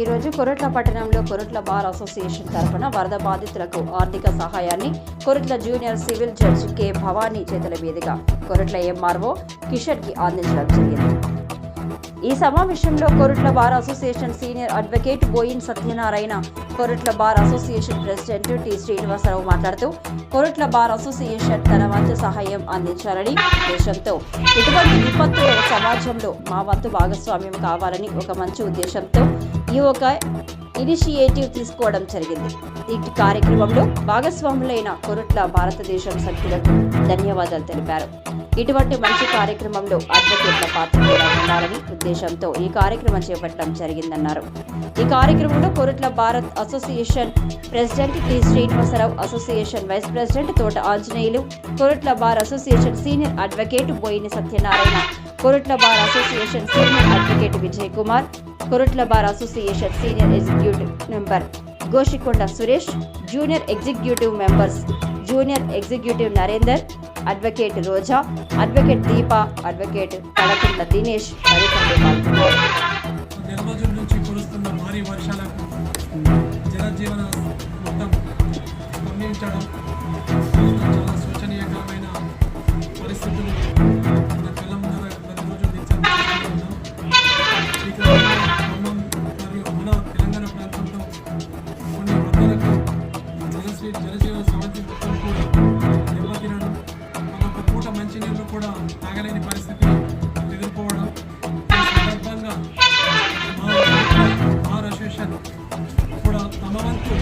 ఈరోజు కొరట్ల పట్టణంలో Koratla bar association తరఫున వరద బాధితులకు ఆర్థిక సహాయాన్ని Koratla junior civil judge K Bhavani చేతుల మీదుగా కొరట్ల ఎంఆర్ఓ కిషోర్కి అందించడం జరిగింది. ఈ సమావేశంలో Koratla bar association senior advocate Boin Satyanarayana Koratla bar association president T Srinivasarao మాట్లాడుతూ కొరట్ల బార్ అసోసియేషన్ తన వంతు సహాయం అందించాలని ఉద్దేశంతో ఇటువంటి విపత్తులో సమాజంలో మా వంతు భాగస్వామ్యం కావాలని ఒక మంచి ఉద్దేశంతో ఈ ఒక ఇనిషియేటివ్ తీసుకోవడం జరిగింది. ఈ కార్యక్రమంలో భాగస్వాములైన కొరట్ల భారతదేశం సభ్యులకు ధన్యవాదాలు తెలిపారు. ఇటువంటి మంచి కార్యక్రమంలో అడ్వకేట్ల పాత్ర కూడా ఉండాలని ఉద్దేశంతో ఈ కార్యక్రమం చేపట్టడం జరిగిందన్నారు. ఈ కార్యక్రమంలో Koratla Bharat association president T. Srinivasarao association vice president Thota Anjaneyulu Koratla bar association senior advocate Boini Satyanarayana Koratla bar association senior advocate Vijay Kumar Koratla bar association senior executive member Goshikonda Suresh junior executive members junior executive Narender advocate Roja advocate Deepa advocate Kadakuntla Dinesh తదితరులు నుంచి కురుస్తున్న భారీ వర్షాలకు జనజీవన జలశ్రీ జలజీవన సమితి మొత్తం కూడా దెబ్బతినడం ఒక పూట మంచినీళ్ళు కూడా తాగలేని పరిస్థితి ఎదుర్కోవడం సందర్భంగా మా బార్ అసోసియేషన్ కూడా తమ వంతు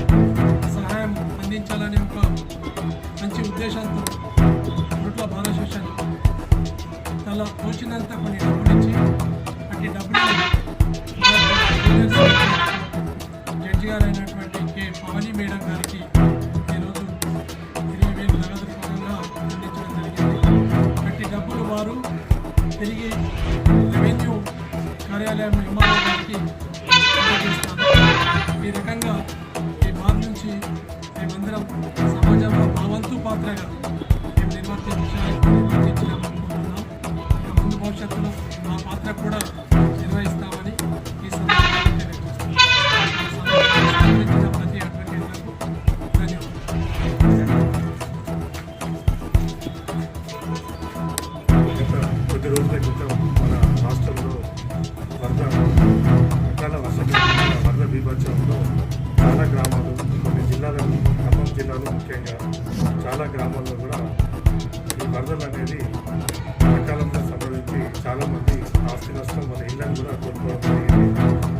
సహాయం అందించాలనే ఒక మంచి ఉద్దేశంతో రొట్ల బార్ అసోసియేషన్ తల తోచినంత కొన్ని తిరిగి రెవెన్యూ కార్యాలయం నిర్మాణానికి ఈ రకంగా ఈ బాధ నుంచి మేమందరం సమాజంలో భావంతు పాత్రగా సంవత్సరంలో చాలా గ్రామాలు కొన్ని జిల్లాలు ఖమ్మం జిల్లాలో ముఖ్యంగా చాలా గ్రామాల్లో కూడా ఈ వరదలు అనేది వర్షాకాలంలో సంబంధించి చాలామంది ఆస్తి నష్టం వాళ్ళ ఇళ్ళని కూడా కోల్పోవడం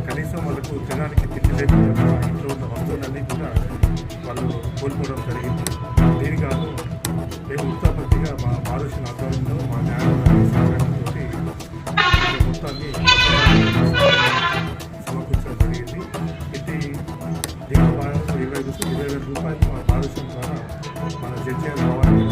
కనీసం వాళ్ళకు తినడానికి తిట్టి లేకుండా ఇంట్లో ఉన్న వస్తువులన్నీ కూడా వాళ్ళు కోల్పోవడం జరిగింది. దీనికి కాదు మేము ఉత్తాపత్తిగా మా మారుషన్ ఆధ్వర్యంలో మా న్యాయంలో వేల రూపాయలు మన పారిశ్రమిక మన చర్చ రావాలి.